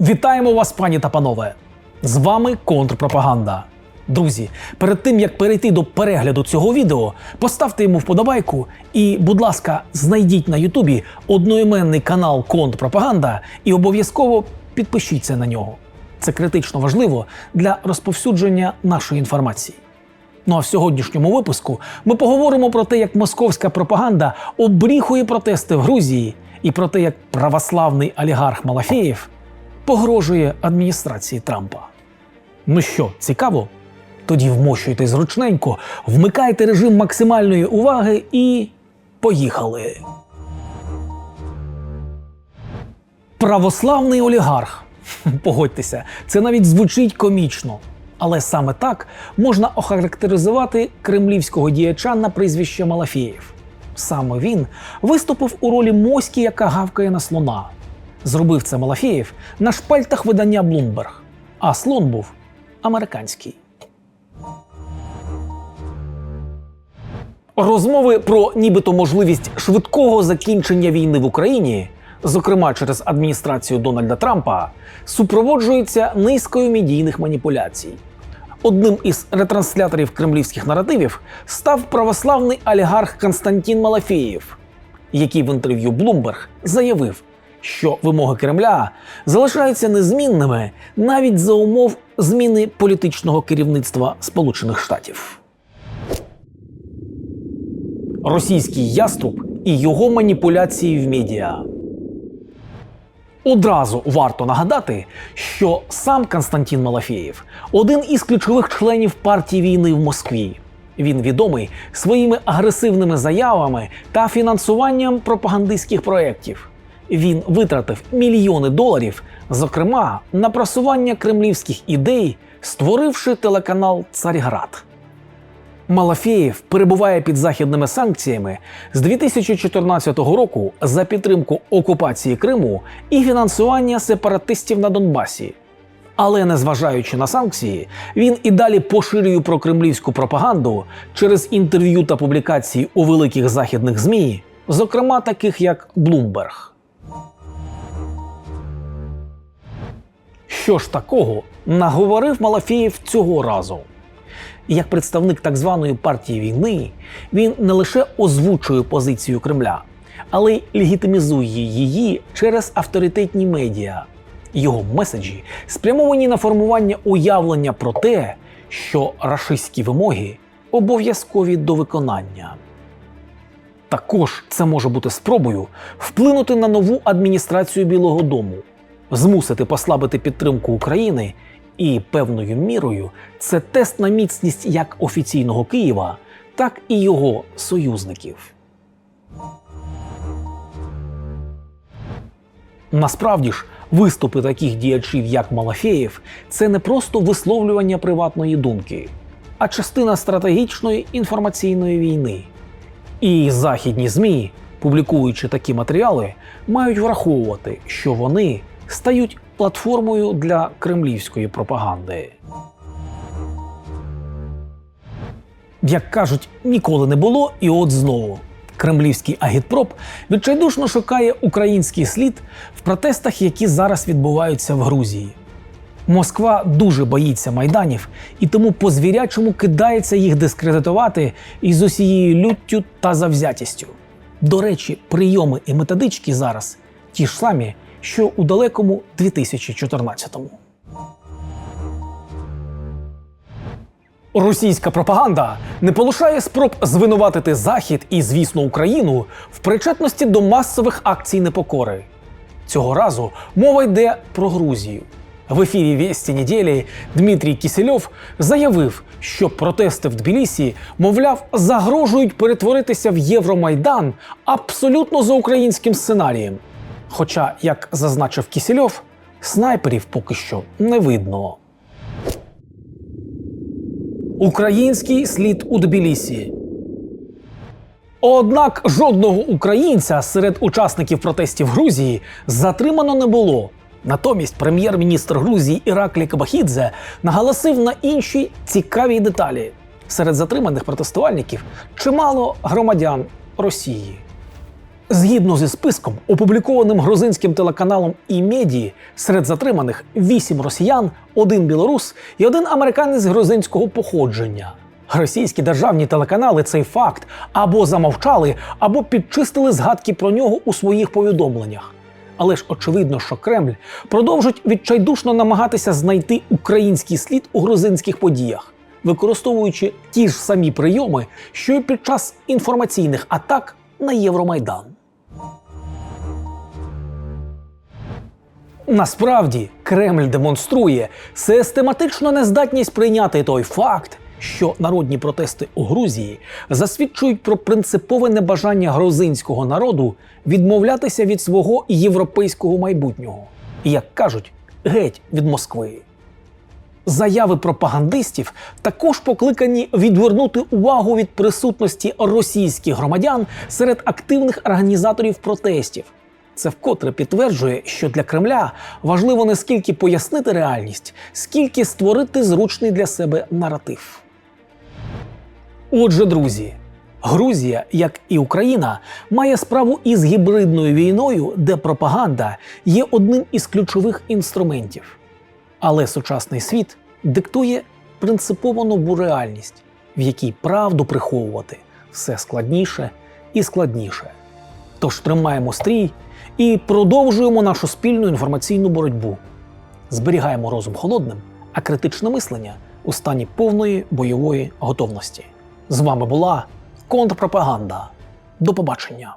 Вітаємо вас, пані та панове! З вами контрпропаганда. Друзі, перед тим як перейти до перегляду цього відео, поставте йому вподобайку і, будь ласка, знайдіть на Ютубі одноіменний канал Контрпропаганда і обов'язково підпишіться на нього. Це критично важливо для розповсюдження нашої інформації. Ну а в сьогоднішньому випуску ми поговоримо про те, як московська пропаганда обріхує протести в Грузії, і про те, як православний олігарх Малафєєв погрожує адміністрації Трампа. Ну що, цікаво? Тоді вмощуйте зручненько, вмикайте режим максимальної уваги і поїхали. Православний олігарх. Погодьтеся, це навіть звучить комічно. Але саме так можна охарактеризувати кремлівського діяча на прізвище Малафєєв. Саме він виступив у ролі моськи, яка гавкає на слона. Зробив це Малафєєв на шпальтах видання Bloomberg, а слон був американський. Розмови про нібито можливість швидкого закінчення війни в Україні, зокрема через адміністрацію Дональда Трампа, супроводжуються низкою медійних маніпуляцій. Одним із ретрансляторів кремлівських наративів став православний олігарх Константин Малафєєв, який в інтерв'ю Bloomberg заявив, що вимоги Кремля залишаються незмінними навіть за умов зміни політичного керівництва Сполучених Штатів. Російський яструб і його маніпуляції в медіа. Одразу варто нагадати, що сам Константин Малафєєв один із ключових членів партії війни в Москві. Він відомий своїми агресивними заявами та фінансуванням пропагандистських проєктів. Він витратив мільйони доларів, зокрема на просування кремлівських ідей, створивши телеканал Царьград. Малафєєв перебуває під західними санкціями з 2014 року за підтримку окупації Криму і фінансування сепаратистів на Донбасі. Але незважаючи на санкції, він і далі поширює прокремлівську пропаганду через інтерв'ю та публікації у великих західних ЗМІ, зокрема таких як Bloomberg. Що ж такого наговорив Малафєєв цього разу? Як представник так званої партії війни, він не лише озвучує позицію Кремля, але й легітимізує її через авторитетні медіа. Його меседжі спрямовані на формування уявлення про те, що рашистські вимоги обов'язкові до виконання. Також це може бути спробою вплинути на нову адміністрацію Білого Дому, змусити послабити підтримку України і певною мірою це тест на міцність як офіційного Києва, так і його союзників. Насправді ж, виступи таких діячів, як Малафєєв, це не просто висловлювання приватної думки, а частина стратегічної інформаційної війни. І західні ЗМІ, публікуючи такі матеріали, мають враховувати, що вони стають платформою для кремлівської пропаганди. Як кажуть, ніколи не було, і от знову. Кремлівський агітпроп відчайдушно шукає український слід в протестах, які зараз відбуваються в Грузії. Москва дуже боїться майданів і тому по звірячому кидається їх дискредитувати із усією люттю та завзятістю. До речі, прийоми і методички зараз ті ж самі, що у далекому 2014-му. Російська пропаганда не полишає спроб звинуватити Захід і, звісно, Україну в причетності до масових акцій непокори. Цього разу мова йде про Грузію. В ефірі «Вісті неділі Дмитрій Кісельов заявив, що протести в Тбілісі, мовляв, загрожують перетворитися в Євромайдан абсолютно за українським сценарієм. Хоча, як зазначив Кісельов, снайперів поки що не видно. Український слід у Тбілісі. Однак жодного українця серед учасників протестів Грузії затримано не було. Натомість прем'єр-міністр Грузії Іраклі Кабахідзе наголосив на інші цікаві деталі. Серед затриманих протестувальників чимало громадян Росії. Згідно зі списком, опублікованим грузинським телеканалом «Імеді», серед затриманих вісім росіян, один білорус і один американець грузинського походження. Російські державні телеканали цей факт або замовчали, або підчистили згадки про нього у своїх повідомленнях. Але ж очевидно, що Кремль продовжить відчайдушно намагатися знайти український слід у грузинських подіях, використовуючи ті ж самі прийоми, що й під час інформаційних атак на Євромайдан. Насправді Кремль демонструє систематичну нездатність прийняти той факт, що народні протести у Грузії засвідчують про принципове небажання грузинського народу відмовлятися від свого європейського майбутнього, як кажуть, геть від Москви. Заяви пропагандистів також покликані відвернути увагу від присутності російських громадян серед активних організаторів протестів. Це вкотре підтверджує, що для Кремля важливо не скільки пояснити реальність, скільки створити зручний для себе наратив. Отже, друзі, Грузія, як і Україна, має справу із гібридною війною, де пропаганда є одним із ключових інструментів. Але сучасний світ диктує принципово нову реальність, в якій правду приховувати все складніше і складніше. Тож тримаємо стрій і продовжуємо нашу спільну інформаційну боротьбу. Зберігаємо розум холодним, а критичне мислення у стані повної бойової готовності. З вами була контрпропаганда. До побачення!